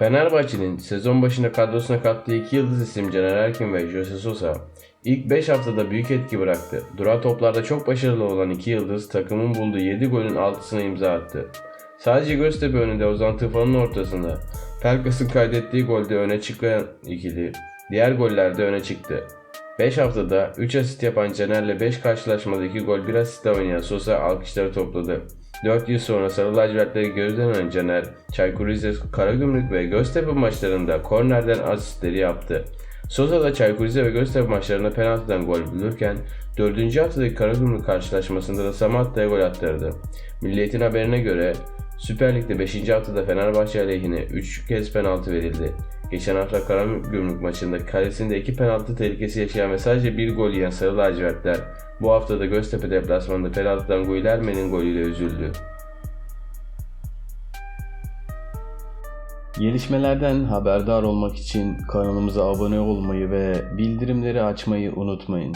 Fenerbahçe'nin sezon başında kadrosuna kattığı iki yıldız isim Caner Erkin ve Jose Sosa ilk 5 haftada büyük etki bıraktı. Duran toplarda çok başarılı olan iki yıldız takımın bulduğu 7 golün 6'sına imza attı. Sadece Göztepe önünde Ozan Tufan'ın ortasında Pelkas'ın kaydettiği golde öne çıkan ikili diğer gollerde öne çıktı. 5 haftada 3 asist yapan Caner'le 5 karşılaşmada 2 gol 1 asistle oynayan Sosa alkışları topladı. 4 yıl sonra Sarı lacivertleri gözden alan Caner, Çaykur Rizespor, Karagümrük ve Göztepe maçlarında kornerden asistleri yaptı. Sosa da Çaykur Rize ve Göztepe maçlarında penaltıdan gol bulurken 4. haftadaki Karagümrük karşılaşmasında da Samatta'ya gol attırdı. Milliyetin haberine göre Süper Lig'de 5. haftada Fenerbahçe aleyhine 3 kez penaltı verildi. Geçen hafta Karagümrük maçında kalesinde 2 penaltı tehlikesi yaşayan ve sadece 1 gol yiyen Sarı lacivertler bu haftada Göztepe deplasmanında penaltıdan Guilherme'nin golüyle üzüldü. Gelişmelerden haberdar olmak için kanalımıza abone olmayı ve bildirimleri açmayı unutmayın.